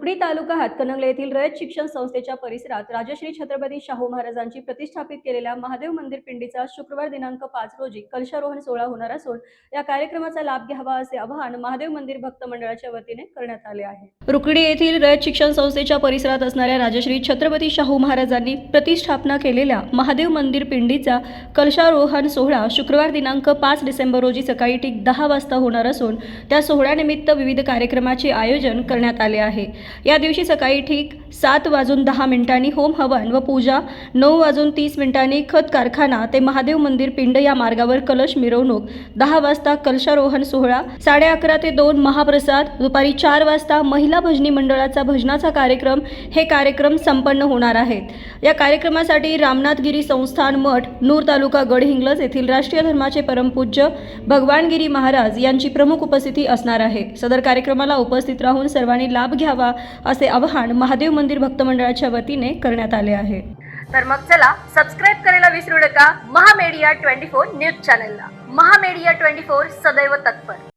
रुकडी तालुका हातकणंगले येथील रयत शिक्षण संस्थेच्या परिसरात राजश्री छत्रपती शाहू महाराजांची प्रतिष्ठापित केलेल्या महादेव मंदिर पिंडीचा शुक्रवार दिनांक पाच रोजी कलशारोहण सोहळा होणार असून या कार्यक्रमाचा लाभ घ्यावा असे आवाहन महादेव मंदिर भक्त मंडळाच्या वतीने करण्यात आले आहे. रुकडी येथील रयत शिक्षण संस्थेच्या परिसरात असणाऱ्या राजश्री छत्रपती शाहू महाराजांनी प्रतिष्ठापना केलेल्या महादेव मंदिर पिंडीचा कलशारोहण सोहळा शुक्रवार दिनांक पाच डिसेंबर रोजी सकाळी ठीक दहा वाजता होणार असून त्या सोहळ्यानिमित्त विविध कार्यक्रमाचे आयोजन करण्यात आले आहे. या दिवशी सकाळी ठीक सात वाजून दहा मिनिटांनी होम हवन व पूजा नऊ वाजून तीस मिनिटांनी खत कारखाना ते महादेव मंदिर पिंड या मार्गावर कलश मिरवणूक दहा वाजता कलशारोहण सोहळा साडे अकरा ते दोन महाप्रसाद दुपारी चार वाजता महिला भजनी मंडळाचा भजनाचा कार्यक्रम हे कार्यक्रम संपन्न होणार आहेत. या कार्यक्रमासाठी रामनाथगिरी संस्थान मठ नूर तालुका गडहिंग्लज येथील राष्ट्रीय धर्माचे परमपूज्य भगवानगिरी महाराज यांची प्रमुख उपस्थिती असणार आहे. सदर कार्यक्रमाला उपस्थित राहून सर्वांनी लाभ घ्यावा असे आवाहन महादेव मंदिर भक्त मंडळाच्या वतीने करण्यात आले आहे. तर मग चला सबस्क्राईब करायला विसरू नका. महामेडिया ट्वेंटी फोर न्यूज चॅनलला. महामेडिया ट्वेंटी फोर सदैव तत्पर.